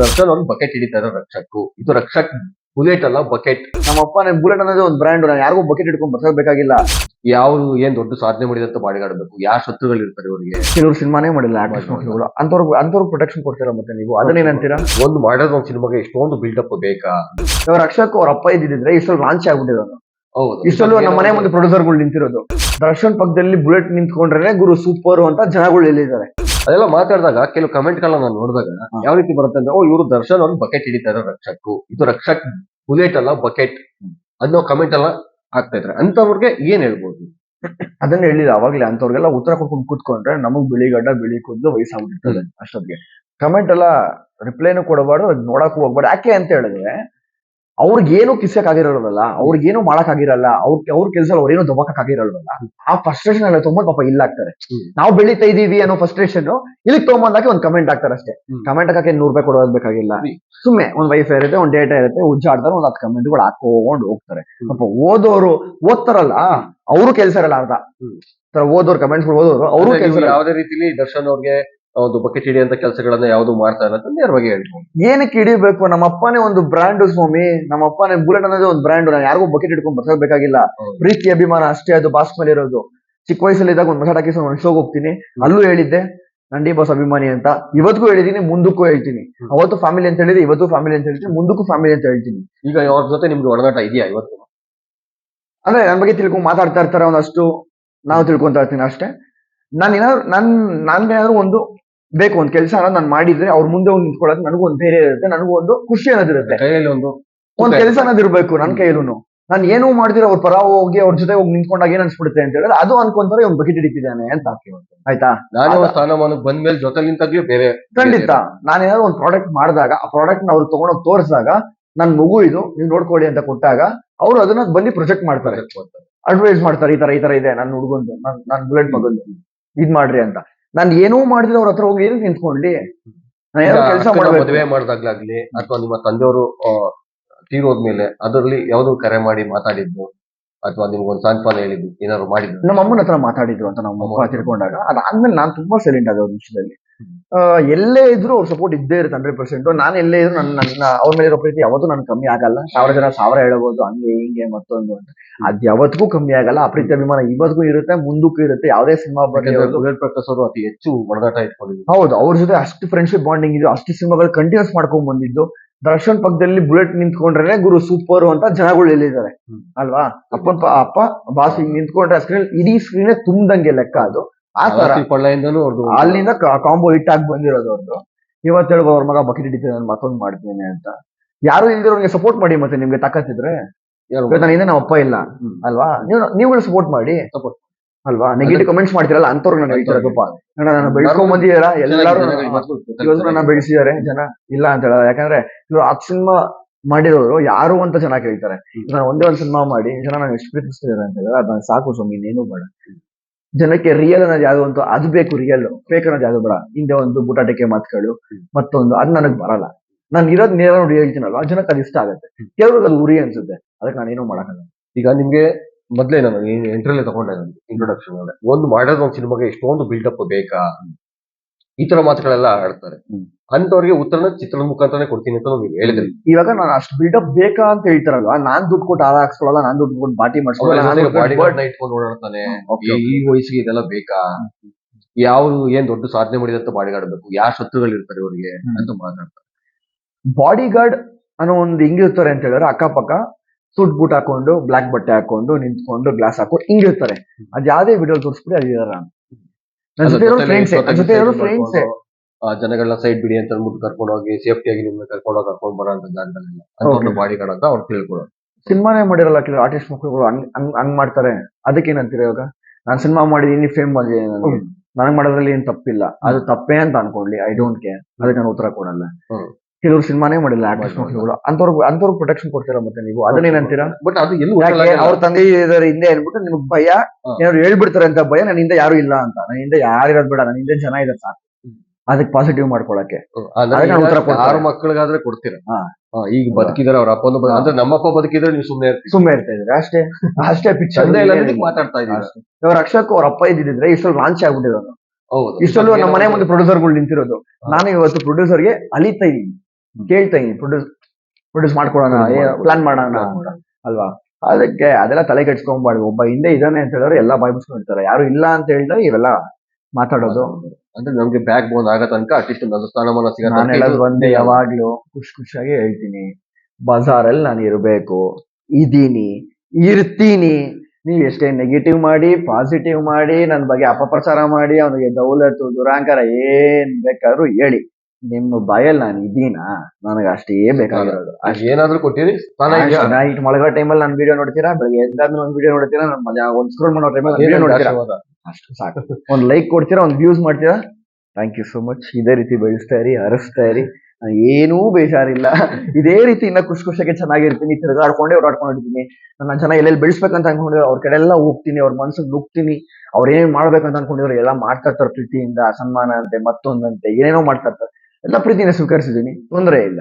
ದರ್ಶನ್ ಒಂದು ಬಕೆಟ್ ಹಿಡಿತಾರೆ ರಕ್ಷಕ್ ಇದು ರಕ್ಷಕ್ ಬುಲೆಟ್ ಅಲ್ಲ ಬಕೆಟ್ ನಮ್ಮ ಅಪ್ಪ ಬುಲೆಟ್ ಅನ್ನೋದೇ ಒಂದು ಬ್ರ್ಯಾಂಡ್ ನಾನು ಯಾರಿಗೂ ಬಕೆಟ್ ಇಟ್ಕೊಂಡು ಬರ್ಸಬೇಕಾಗಿಲ್ಲ ಯಾವ್ದು ಏನ್ ದೊಡ್ಡ ಸಾಧನೆ ಮಾಡಿದಂತ ಬಾಡಿಗಾಡಬೇಕು. ಯಾವ ಶತ್ರುಗಳು ಇರ್ತಾರೆ ಇವರಿಗೆ? ಕೆಲವರು ಸಿನಿಮಾನೇ ಮಾಡಿಲ್ಲ ಆರ್ಟಿಸ್ಟ್ ಮಕ್ಕಳುಗಳು ಅಂತವ್ರು ಅಂತವ್ರು ಪ್ರೊಟೆಕ್ಷನ್ ಕೊಡ್ತೀರಾ ಮತ್ತೆ ನೀವು? ಅದನ್ನೇನಂತೀರಾ ಒಂದು ಮಾಡೋದು ಒಂದು ಸಿನಿಮಾಗೆ ಇಷ್ಟೊಂದು ಬಿಲ್ಡಪ್ ಬೇಕಾ? ಇವ್ರ ರಕ್ಷಕ್ ಅವ್ರ ಅಪ್ಪ ಇದ್ದಿದ್ರೆ ಇಷ್ಟೊಂದು ಲಾಂಚ್ ಆಗ್ಬಿಟ್ಟಿರೋದು. ಹೌದು. ಇಷ್ಟೊಂದು ನಮ್ಮ ಮನೆ ಮುಂದೆ ಪ್ರೊಡ್ಯೂಸರ್ಗಳು ನಿಂತಿರೋದು. ದರ್ಶನ್ ಪಕ್ಕದಲ್ಲಿ ಬುಲೆಟ್ ನಿಂತ್ಕೊಂಡ್ರೆ ಗುರು ಸೂಪರ್ ಅಂತ ಜನಗಳು ಎಲ್ಲಿದ್ದಾರೆ. ಅದೆಲ್ಲ ಮಾತಾಡಿದಾಗ ಕೆಲವು ಕಮೆಂಟ್ ಗಳನ್ನ ನಾನು ನೋಡಿದಾಗ ಯಾವ ರೀತಿ ಬರುತ್ತೆ ಅಂದ್ರೆ ಓ ಇವರು ದರ್ಶನ್ ಒಂದು ಬಕೆಟ್ ಹಿಡಿತಾರೆ ರಕ್ಷಕ್ ಇದು ರಕ್ಷಕ್ ಬುಲೆಟ್ ಅಲ್ಲ ಬಕೆಟ್ ಅನ್ನೋ ಕಮೆಂಟ್ ಎಲ್ಲ ಆಗ್ತಾ ಇದ್ರೆ ಅಂತವ್ರಿಗೆ ಏನ್ ಹೇಳ್ಬೋದು? ಅದನ್ನ ಹೇಳಿದ ಅವಾಗ್ಲೇ ಅಂತವ್ರಿಗೆಲ್ಲ ಉತ್ತರ ಕೊಟ್ಕೊಂಡು ಕೂತ್ಕೊಂಡ್ರೆ ನಮಗ್ ಬಿಳಿ ಗಡ್ಡ ಬಿಳಿ ಕೂದಲು ವಯಸ್ಸಾಗ್ಬಿಟ್ಟಿರ್ತದೆ ಅಷ್ಟೊತ್ತಿಗೆ. ಕಮೆಂಟ್ ಎಲ್ಲ ರಿಪ್ಲೈನು ಕೊಡಬಾರ್ದು ಅದ್ ನೋಡಕ್ಕೂ ಹೋಗ್ಬಾರ್ದು ಯಾಕೆ ಅಂತ ಹೇಳಿದ್ರೆ ಅವ್ರಿಗೇನು ಕಿಸಕ್ ಆಗಿರೋಲ್ಲ ಅವ್ರಿಗೇನು ಮಾಡಕ್ ಆಗಿರಲ್ಲ ಅವ್ರ ಅವ್ರ ಕೆಲಸ ಅವ್ರೇನು ದಬಕಕ್ ಆಗಿರಲ್ವಲ್ಲ ಆ ಫ್ರಸ್ಟ್ರೇಷನ್ ಎಲ್ಲ ತುಂಬಾ ಪಾಪ ಇಲ್ಲ ಆಗ್ತಾರೆ. ನಾವು ಬೆಳೀತಾ ಇದೀವಿ ಅನ್ನೋ ಫ್ರಸ್ಟ್ರೇಷನ್ ಇಲ್ಲಿ ತೊಗೊಂಬಂದಾಕೆ ಒಂದ್ ಕಮೆಂಟ್ ಹಾಕ್ತಾರೆ ಅಷ್ಟೇ. ಕಮೆಂಟ್ ಹಾಕಕ್ಕೆ ನೂರ್ ರೂಪಾಯಿ ಕೊಡೋದ್ ಬೇಕಾಗಿಲ್ಲ. ಸುಮ್ಮನೆ ಒಂದ್ ವೈಫೈ ಇರುತ್ತೆ ಒಂದ್ ಡೇಟಾ ಇರುತ್ತೆ ಉಜ್ಜಾಡ್ತಾರೆ ಒಂದ್ ಹತ್ತು ಕಮೆಂಟ್ಗಳು ಹಾಕೊಂಡು ಹೋಗ್ತಾರೆ. ಪಾಪ ಓದೋರು ಓದ್ತಾರಲ್ಲ ಅವರು ಕೆಲಸ ಇರಲ್ಲ ಅರ್ಧ. ಓದೋರು ಕಮೆಂಟ್ಸ್ ಓದೋರು ಅವರು ಕೆಲಸ ಯಾವುದೇ ರೀತಿಲಿ ದರ್ಶನ್ ಅವ್ರಿಗೆ ಒಂದು ಬಕೆಟ್ ಹಿಡಿಯಂತ ಕೆಲಸಗಳನ್ನ ಯಾವ್ದು ಮಾಡ್ತಾ ಇಲ್ಲ ಅಂತ ನೇರವಾಗಿ ಹೇಳ್ಬೋದು. ಏನಕ್ಕೆ ಹಿಡಿಬೇಕು? ನಮ್ಮ ಅಪ್ಪನೇ ಒಂದು ಬ್ರ್ಯಾಂಡ್ ಸ್ವಾಮಿ. ನಮ್ಮ ಅಪ್ಪನೇ ಬುಲೆಟ್ ಅನ್ನೋದೇ ಒಂದು ಬ್ರ್ಯಾಂಡ್ ನಾನು ಯಾರಿಗೂ ಬಕೆಟ್ ಹಿಡ್ಕೊಂಡು ಬರ್ಸಬೇಕಾಗಿಲ್ಲ ಹೌದು. ಪ್ರೀತಿ ಅಭಿಮಾನ ಅಷ್ಟೇ. ಅದು ಬಾಸ್ ಮೇಲೆ ಇರೋದು. ಚಿಕ್ಕ ವಯಸ್ಸಲ್ಲಿ ಇದ್ದಾಗ ಒಂದು ಮಸಾಟ ಹಾಕಿ ಒಂದು ಶೋಗೆ ಹೋಗ್ತೀನಿ. ಅಲ್ಲೂ ಹೇಳಿದ್ದೆ ನಂಡಿ ಬಾಸ್ ಅಭಿಮಾನಿ ಅಂತ. ಇವತ್ತಿಗೂ ಹೇಳಿದೀನಿ ಮುಂದಕ್ಕೂ ಹೇಳ್ತೀನಿ. ಅವತ್ತು ಫ್ಯಾಮಿಲಿ ಅಂತ ಹೇಳಿದ್ರೆ ಇವತ್ತು ಫ್ಯಾಮಿಲಿ ಅಂತ ಹೇಳ್ತೀನಿ ಮುಂದಕ್ಕೂ ಫ್ಯಾಮಿಲಿ ಅಂತ ಹೇಳ್ತೀನಿ. ಈಗ ಅವ್ರ ಜೊತೆ ನಿಮ್ಗೆ ಒಡನಾಟ ಇದೆಯಾ ಇವತ್ತು? ಅಂದ್ರೆ ನನ್ನ ಬಗ್ಗೆ ತಿಳ್ಕೊಂಡು ಮಾತಾಡ್ತಾ ಇರ್ತಾರೆ ಒಂದಷ್ಟು. ನಾವು ತಿಳ್ಕೊಂತ ಇರ್ತೀನಿ ಅಷ್ಟೇ. ನಾನು ಏನಾದ್ರು ನನ್ ನನ್ಗೇನಾದ್ರು ಒಂದು ಬೇಕು ಒಂದು ಕೆಲಸ ನಾನು ಮಾಡಿದ್ರೆ ಅವ್ರ ಮುಂದೆ ಒಂದು ನಿಂತ್ಕೊಳ್ಳೋದು ನನಗೂ ಒಂದು ಧೈರ್ಯ ಇರುತ್ತೆ ನನಗೂ ಒಂದು ಖುಷಿ ಅನ್ನೋದಿರುತ್ತೆ ಕೈಯಲ್ಲಿ ಒಂದು ಒಂದ್ ಕೆಲಸ ಅನ್ನೋದು ಇರ್ಬೇಕು ನನ್ ಕೈಯಲ್ಲೂ ನಾನು ಏನೂ ಮಾಡಿದ್ರೆ ಅವ್ರ ಪರ ಹೋಗಿ ಅವ್ರ ಜೊತೆ ಹೋಗಿ ನಿಂತ್ಕೊಂಡಾಗ ಏನ್ ಅನ್ಸ್ಬಿಡುತ್ತೆ ಅಂತ ಹೇಳಿದ್ರೆ ಅದು ಅನ್ಕೊಂತಾರೆ ಒಂದು ಬಕೆಟ್ ಹಿಡಿತಿದ್ದಾನೆ ಅಂತ ಆಯ್ತಾ? ನಾನು ಸ್ಥಾನಮಾನಕ್ಕೆ ಬಂದ ಮೇಲೆ ಜೊತೆ ನಿಂತಾಗ್ಲೂ ಬೇರೆ ಖಂಡಿತ. ನಾನೇನಾದ್ರು ಒಂದು ಪ್ರಾಡಕ್ಟ್ ಮಾಡಿದಾಗ ಆ ಪ್ರಾಡಕ್ಟ್ನ ಅವ್ರು ತಗೊಂಡೋಗಿ ತೋರಿಸಿದಾಗ ನನ್ ಮಗು ಇದು ನೀವು ನೋಡ್ಕೊಳ್ಳಿ ಅಂತ ಕೊಟ್ಟಾಗ ಅವ್ರು ಅದನ್ನ ಬಂದು ಪ್ರೊಜೆಕ್ಟ್ ಮಾಡ್ತಾರೆ. ಅಡ್ವೈಸ್ ಮಾಡ್ತಾರೆ. ಈ ತರ ಈ ತರ ಇದೆ ನನ್ನ ಹುಡುಗಂದು ನನ್ನ ಬ್ಲಡ್ ಬುಲೆಟ್ ಮಗಂದು. ಇದ್ ಮಾಡ್ರಿ ಅಂತ. ನಾನ್ ಏನೂ ಮಾಡಿದ್ರೆ ಅವ್ರ ಹತ್ರ ಹೋಗಿ ಏನ್ ನಿಂತ್ಕೊಂಡ್ಲಿ. ನಾನು ಏನೋ ಕೆಲಸ ಮಾಡ್ಬೇಕು. ಮದುವೆ ಮಾಡ್ದಾಗ್ಲಾಗ್ಲಿ ಅಥವಾ ನಿಮ್ಮ ತಂದೆಯವರು ತೀರೋದ್ಮೇಲೆ ಅದರಲ್ಲಿ ಯಾವ್ದು ಕರೆ ಮಾಡಿ ಮಾತಾಡಿದ್ದು ಅಥವಾ ನಿಮ್ಗೊಂದು ಸಾಂತ್ವನ ಹೇಳಿದ್ದು ಏನಾದ್ರು ಮಾಡಿದ್ರು? ನಮ್ಮ ಅಮ್ಮನ ಹತ್ರ ಮಾತಾಡಿದ್ರು ಅಂತ ನಮ್ಮ ಅಪ್ಪ ತಿಳ್ಕೊಂಡಾಗ ಅದಾದ್ಮೇಲೆ ನಾನು ತುಂಬಾ ಸೈಲೆಂಟ್ ಆದ ಒಂದು ವಿಷಯದಲ್ಲಿ. ಎಲ್ಲೇ ಇದ್ರು ಅವ್ರ ಸಪೋರ್ಟ್ ಇದ್ದೇ ಇರುತ್ತೆ ಹಂಡ್ರೆಡ್ ಪರ್ಸೆಂಟ್ ನಾನು ಎಲ್ಲೇ ಇದ್ರು ನನ್ನ ನನ್ನ ಅವ್ರ ಮೇಲೆ ಇರೋ ಪ್ರೀತಿ ಯಾವತ್ತೂ ನಾನು ಕಮ್ಮಿ ಆಗಲ್ಲ. ಸಾವಿರ ಜನ ಸಾವಿರ ಹೇಳಬಹುದು ಹಂಗೆ ಹಿಂಗೆ ಮತ್ತೊಂದು ಅಂತ. ಅದ್ ಯಾವತ್ತಿಗೂ ಕಮ್ಮಿ ಆಗಲ್ಲ. ಆ ಪ್ರೀತಿ ಅಭಿಮಾನ ಇವತ್ತಿಗೂ ಇರುತ್ತೆ ಮುಂದಕ್ಕೂ ಇರುತ್ತೆ. ಯಾವುದೇ ಸಿನಿಮಾ ಬಗ್ಗೆ ಪ್ರಕಾಶ್ ಅವರು ಅತಿ ಹೆಚ್ಚು ಹೊಡೆದಾಟ ಇಟ್ಕೊಂಡಿದ್ರು. ಹೌದು ಅವ್ರ ಜೊತೆ ಅಷ್ಟು ಫ್ರೆಂಡ್ಶಿಪ್ ಬಾಂಡಿಂಗ್ ಇದು ಅಷ್ಟು ಸಿನಿಮಾಗಳು ಕಂಟಿನ್ಯೂಸ್ ಮಾಡ್ಕೊಂಡ್ ಬಂದಿದ್ದು. ದರ್ಶನ್ ಪಕ್ಕದಲ್ಲಿ ಬುಲೆಟ್ ನಿಂತ್ಕೊಂಡ್ರೆ ಗುರು ಸೂಪರ್ ಅಂತ ಜನಗಳು ಎಲ್ಲಿದ್ದಾರೆ ಅಲ್ವಾ? ಅಪ್ಪ ಅಪ್ಪ ಬಾಸ್ ಹಿಂಗ್ ನಿಂತ್ಕೊಂಡ್ರೆ ಸ್ಕ್ರೀನ್ ಇಡೀ ಸ್ಕ್ರೀನ್ ತುಂಬ್ದಂಗೆ ಲೆಕ್ಕ ಅದು. ಆ ತರ. ಕೊಳ್ಳೆಯಿಂದನೂ ಅವ್ರದ್ದು ಅಲ್ಲಿಂದ ಕಾಂಬೋ ಹಿಟ್ ಆಗಿ ಬಂದಿರೋದು ಅವ್ರದ್ದು ಇವತ್ತು ಹೇಳ್ಬೋದು ಅವ್ರ ಮಗ ಬಕೆಟ್ ಹಿಡಿತೀನಿ ನಾನು ಮತ್ತೊಂದು ಮಾಡ್ತೀನಿ ಅಂತ. ಯಾರು ಇಲ್ದಿರೋರಿಗೆ ಸಪೋರ್ಟ್ ಮಾಡಿ ಮತ್ತೆ ನಿಮ್ಗೆ ತಾಕತ್ತಿದ್ರೆ ನಾನಿಂದ ನನ್ನ ಹಿಂದೆ ನಮ್ಮ ಅಪ್ಪ ಇಲ್ಲ. ಅಲ್ವಾ? ನೀವು ನೀವುಗಳು ಸಪೋರ್ಟ್ ಮಾಡಿ. ಸಪೋರ್ಟ್ ಅಲ್ವಾ? ನೆಗೆಟಿವ್ ಕಮೆಂಟ್ಸ್ ಮಾಡ್ತಿರಲ್ಲ ಅಂತವ್ರು ನಾನು ಹೇಳ್ತಾರೆ ಗಪ್ಪಾ ಬೆಳ್ಕೊಂಡ್ ಬಂದಿದ್ದೀರಾ? ಎಲ್ಲರೂ ಇವತ್ತು ಇವತ್ತು ನನ್ನ ಬೆಳೆಸಿದ್ದಾರೆ ಜನ ಇಲ್ಲ ಅಂತ ಹೇಳೋದು. ಯಾಕಂದ್ರೆ ಇವ್ರು ಆ ಸಿನಿಮಾ ಮಾಡಿರೋರು ಯಾರು ಅಂತ ಚೆನ್ನಾಗಿ ಹೇಳ್ತಾರೆ ನಾನು ಒಂದೇ ಒಂದು ಸಿನಿಮಾ ಮಾಡಿ ಜನ ನಾನು ಎಷ್ಟು ಪ್ರೀತಿಸ್ತಿದ್ದಾರೆ ಅಂತ ಹೇಳಿದ್ರೆ ಅದನ್ನ ಸಾಕು ಸ್ವಾಮಿ ಇನ್ನೇನು ಬೇಡ. ಜನಕ್ಕೆ ರಿಯಲ್ ಅನ್ನೋದು ಯಾವ್ದು ಅಂತ ಅದು ಬೇಕು ರಿಯಲ್ ಫೇಕ್ ಅನ್ನೋದು ಯಾವ್ದು ಬೇಡ. ಹಿಂದೆ ಒಂದು ಬುಟಾಟಿಕೆ ಮಾತುಗಳು ಮತ್ತೊಂದು ಅದು ನನಗೆ ಬರಲ್ಲ. ನಾನು ಇರೋದ್ ನೇರ ನೋಡಿ ಆ ಜನಕ್ಕೆ ಅದು ಇಷ್ಟ ಆಗುತ್ತೆ. ಕೆಲವ್ರಿಗೆ ಅದು ಉರಿ ಅನ್ಸುತ್ತೆ. ಅದಕ್ಕೆ ನಾನೇನು ಮಾಡಕ್ಕಾಗಲ್ಲ ಈಗ ನಿಮ್ಗೆ ಮೊದ್ಲೇ ನಾನು ಎಂಟ್ರಲ್ಲಿ ತಗೊಂಡೆ ನಾನು ಇಂಟ್ರೊಡಕ್ಷನ್ ಒಂದು ಮಾಡಿರೋದು ಒಂದು ಸಿನಿಮಾಗೆ ಇಷ್ಟೊಂದು ಬಿಲ್ಡಪ್ ಬೇಕಾ? ಈ ತರ ಮಾತುಗಳೆಲ್ಲ ಆಡ್ತಾರೆ. ಅಂತವ್ರಿಗೆ ಉತ್ತರನ ಚಿತ್ರದ ಮುಖಾಂತರನೇ ಕೊಡ್ತೀನಿ ಅಂತ ನೀವು ಹೇಳಿದ್ರಿ. ಇವಾಗ ನಾನು ಅಷ್ಟು ಬಿಲ್ಡಪ್ ಬೇಕಾ ಅಂತ ಹೇಳ್ತಾರಲ್ವಾ? ನಾನ್ ದುಡ್ಡು ಕೊಟ್ಟು ಹಾರ ಹಾಕ್ಸ್ಕೊಳಲ್ಲ ನಾನ್ ದುಡ್ಡು ಕೊಟ್ಟು ಬಾಟಿ ಕೊಟ್ಟು ಇಟ್ಕೊಂಡು ಓಡಾಡ್ತಾನೆ. ಈ- ವಯಸ್ಸಿಗೆ ಇದೆಲ್ಲ ಬೇಕಾ? ಯಾವ್ದು ಏನ್ ದೊಡ್ಡ ಸಾಧನೆ ಮಾಡಿದಂತ ಬೇಕು? ಯಾವ ಶತ್ರುಗಳು ಇರ್ತಾರೆ ಇವರಿಗೆ ಅಂತ ಮಾತಾಡ್ತಾರೆ. ಬಾಡಿಗಾರ್ಡ್ ಅನ್ನೋ ಒಂದು ಹಿಂಗಿರ್ತಾರೆ ಅಂತ ಹೇಳಿದ್ರೆ ಅಕ್ಕಪಕ್ಕ ಸುಟ್ ಬೂಟ್ ಹಾಕೊಂಡು ಬ್ಲಾಕ್ ಬಟ್ಟೆ ಹಾಕೊಂಡು ನಿಂತ್ಕೊಂಡು ಗ್ಲಾಸ್ ಹಾಕೊಂಡು ಹಿಂಗಿರ್ತಾರೆ ಅದ್ ಯಾವ್ದೇ ವಿಡಿಯೋ ತೋರಿಸ್ಬಿಡಿ ಅಲ್ಲಿ ಇದಾರ ಜೊತೆ ಇರೋ ಫ್ರೆಂಡ್ಸ್ ಜೊತೆ ಇರೋ ಫ್ರೆಂಡ್ಸ್ ಆ ಜನಗಳನ್ನ ಸೈಡ್ ಬಿಡಿ ಅಂತ ಅಂದ್ಬಿಟ್ಟು ಕರ್ಕೊಂಡು ಹೋಗಿ ಸೇಫ್ಟಿ ಆಗಿ ನಿಮ್ಗೆ ಕರ್ಕೊಂಡು ಹೋಗಿ ಕರ್ಕೊಂಡು ಬರೋ ಅಂತ ಜಾಗದಲ್ಲೆಲ್ಲ Okay. ಬಾಡಿಗಾರ್ಡ್ ಅಂತ ಅವ್ರು ತಿಳ್ಕೊಳ್ಳೋದು ಸಿನಿಮಾನೇ ಮಾಡಿರಲ್ಲ ಕೆಲವು ಆರ್ಟಿಸ್ಟ್ ಮಕ್ಕಳುಗಳು ಹಂಗ್ ಹಂಗ್ ಹಂಗ್ ಮಾಡ್ತಾರೆ. ಅದಕ್ಕೇನಂತೀರ ಇವಾಗ? ನಾನ್ ಸಿನಿಮಾ ಮಾಡಿದೀನಿ ಫೇಮ್ ಬಂದಿದೆ ನನಗೆ ನನಗ್ ಮಾಡೋದ್ರಲ್ಲಿ ಏನ್ ತಪ್ಪಿಲ್ಲ. ಅದು ತಪ್ಪೇ ಅಂತ ಅನ್ಕೊಳ್ಳಿ ಐ ಡೋಂಟ್ ಕೇರ್ ಅದಕ್ಕೆ ನಾನು ಉತ್ತರ ಕೊಡಲ್ಲ. ಕೆಲವರು ಸಿನಿಮಾನೇ ಮಾಡಿಲ್ಲ. ಮಕ್ಕಳುಗಳು ಅಂತವ್ರು ಅಂತವ್ರು ಪ್ರೊಟೆಕ್ಷನ್ ಕೊಡ್ತೀರಾ ಮತ್ತೆ ನೀವು? ಅದನ್ನೇನಂತೀರಾ ಬಟ್ ಅದು ಎಲ್ಲೂ ಅವ್ರ ತಂದೆ ಇದಾರೆ ಹಿಂದೆ ಹೇಳ್ಬಿಟ್ಟು ನಿಮ್ಗೆ ಭಯ. ಏನಾದ್ರು ಹೇಳ್ಬಿಡ್ತಾರೆ ಅಂತ ಭಯ ನನ್ನ ಹಿಂದೆ ಯಾರು ಇಲ್ಲ ಅಂತ. ನನ್ನ ಹಿಂದೆ ಯಾರು ಇರೋದ್ ಬೇಡ ನನ್ನ ಹಿಂದೆ ಜನ ಇದಾರೆ ಸಾಕು ಅದಕ್ಕೆ ಪಾಸಿಟಿವ್ ಮಾಡ್ಕೊಳಕ್ಕೆ. ಆರು ಮಕ್ಕಳಿಗಾದ್ರೆ ಕೊಡ್ತೀರಾ? ಈಗ ಬದುಕಿದಾರೆ ಅವ್ರ ಅಪ್ಪನ ಅಂದ್ರೆ ನಮ್ಮಪ್ಪ ಬದುಕಿದ್ರೆ ನೀವು ಸುಮ್ಮನೆ ಸುಮ್ಮನೆ ಇರ್ತಾ ಇದ್ರೆ ಅಷ್ಟೇ ಅಷ್ಟೇ ಪಿಕ್ಚರ್ ಮಾತಾಡ್ತಾ ಇದ್ದೀರಾ? ರಕ್ಷಕ್ ಅವ್ರ ಅಪ್ಪ ಇದ್ದಿದ್ರೆ ಇಷ್ಟೊಂದು ಲಾಂಚ್ ಆಗ್ಬಿಟ್ಟಿರೋದು. ಇಷ್ಟೊಂದು ನಮ್ಮ ಮನೆ ಮುಂದೆ ಪ್ರೊಡ್ಯೂಸರ್ಗಳು ನಿಂತಿರೋದು. ನಾನು ಇವತ್ತು ಪ್ರೊಡ್ಯೂಸರ್ಗೆ ಅಲಿತಾ ಇದೀನಿ ಕೇಳ್ತಾ ಇದೀನಿ ಪ್ರೊಡ್ಯೂಸ್ ಪ್ರೊಡ್ಯೂಸ್ ಮಾಡ್ಕೊಡೋಣ. ಪ್ಲಾನ್ ಮಾಡೋಣ ಅಲ್ವಾ? ಅದಕ್ಕೆ ಅದೆಲ್ಲ ತಲೆ ಕೆಡ್ಸ್ಕೊಂಬಾರ್ದು. ಒಬ್ಬ ಹಿಂದೆ ಇದಾನೆ ಅಂತ ಹೇಳಿದ್ರೆ ಎಲ್ಲ ಬಾಯ್ಬಿಸ್ಕೊಂಡಿರ್ತಾರೆ ಯಾರು ಇಲ್ಲ ಅಂತ ಹೇಳಿದ್ರೆ ಇವೆಲ್ಲ ಮಾತಾಡೋದು. ಅಂದ್ರೆ ನಮ್ಗೆ ಬ್ಯಾಕ್ ಬೋನ್ ಆಗೋ ತನಕ ಅಟ್ಲೀಸ್ಟ್ ನನ್ನ ಸ್ಥಾನಮಾನ ಸಿಗೋ ನಾನು ತನಕ ಹೇಳೋದು ಇದು- ಒಂದೇ ಯಾವಾಗ್ಲೂ ಖುಷಿ ಖುಷಿಯಾಗಿ ಹೇಳ್ತೀನಿ. ಬಜಾರ್ ಅಲ್ಲಿ ನಾನು ಇರಬೇಕು ಇದೀನಿ. ಇರ್ತೀನಿ. ನೀವು ಎಷ್ಟೇ ನೆಗೆಟಿವ್ ಮಾಡಿ ಪಾಸಿಟಿವ್ ಮಾಡಿ ನನ್ನ ಬಗ್ಗೆ ಅಪಪ್ರಚಾರ ಮಾಡಿ ಅವನಿಗೆ ದೌಲತ್ತು ದುರಾಂಕಾರ ಏನ್ ಬೇಕಾದ್ರೂ ಹೇಳಿ. ನಿಮ್ಮ ಬಾಯಲ್ಲಿ ನಾನು ಇದೀನಾ ನನಗೆ ಅಷ್ಟೇ ಬೇಕಾಗಿರೋದು. ಅಷ್ಟ್. ಏನಾದ್ರೂ ಕೊಟ್ಟಿರಿ? ನೈಟ್ ಮಳಗ ಟೈಮಲ್ಲಿ ನಾನು ವಿಡಿಯೋ ನೋಡ್ತೀರಾ? ಬೆಳಗ್ಗೆ ಎದ್ದಾದ್ಮೇಲೆ ಒಂದು ವಿಡಿಯೋ ನೋಡ್ತೀರಾ? ನಾನು ಮಜಾ ಒಂದ್ ಸ್ಕ್ರೋಲ್ ಮಾಡೋ ಟೈಮಲ್ಲಿ ವಿಡಿಯೋ ನೋಡ್ತೀರಾ? ಅಷ್ಟು ಸಾಕು. ಒಂದು ಲೈಕ್ ಕೊಡ್ತೀರಾ? ಒಂದು ವ್ಯೂಸ್ ಮಾಡ್ತೀರಾ? ಥ್ಯಾಂಕ್ ಯು ಸೋ ಮಚ್ ಇದೇ ರೀತಿ ಬೆಳೆಸ್ತಾ ಇರಿ ಹರಿಸ್ತಾ ಇರಿ. ಏನೂ ಬೇಜಾರಿಲ್ಲ. ಇದೇ ರೀತಿ ಇನ್ನ ಖುಷಿ ಖುಷಿಯಾಗಿ ಚೆನ್ನಾಗಿರ್ತೀನಿ. ತಿರುಗಾಡ್ಕೊಂಡೇ ಓಡಾಡ್ಕೊಂಡಿರ್ತೀನಿ ನನ್ನ ಜನ ಎಲ್ಲೆಲ್ಲಿ ಬೆಳೆಸ್ಬೇಕಂತ ಅನ್ಕೊಂಡಿರೋ ಅವ್ರ ಕಡೆ ಎಲ್ಲ ಹೋಗ್ತೀನಿ. ಅವ್ರ ಮನ್ಸಿಗೆ ನುಗ್ತೀನಿ. ಅವ್ರೇನ್ ಮಾಡ್ಬೇಕಂತ ಅನ್ಕೊಂಡಿರೋ ಎಲ್ಲ ಮಾಡ್ತಾ ಇರ್ತಾರೆ ಪ್ರೀತಿಯಿಂದ. ಸನ್ಮಾನ ಅಂತೆ ಮತ್ತೊಂದಂತೆ ಏನೇನೋ ಮಾಡ್ತಾ ಇರ್ತಾರೆ. ಎಲ್ಲ ಪ್ರೀತಿನ ಸ್ವೀಕರಿಸಿದೀನಿ ತೊಂದರೆ ಇಲ್ಲ.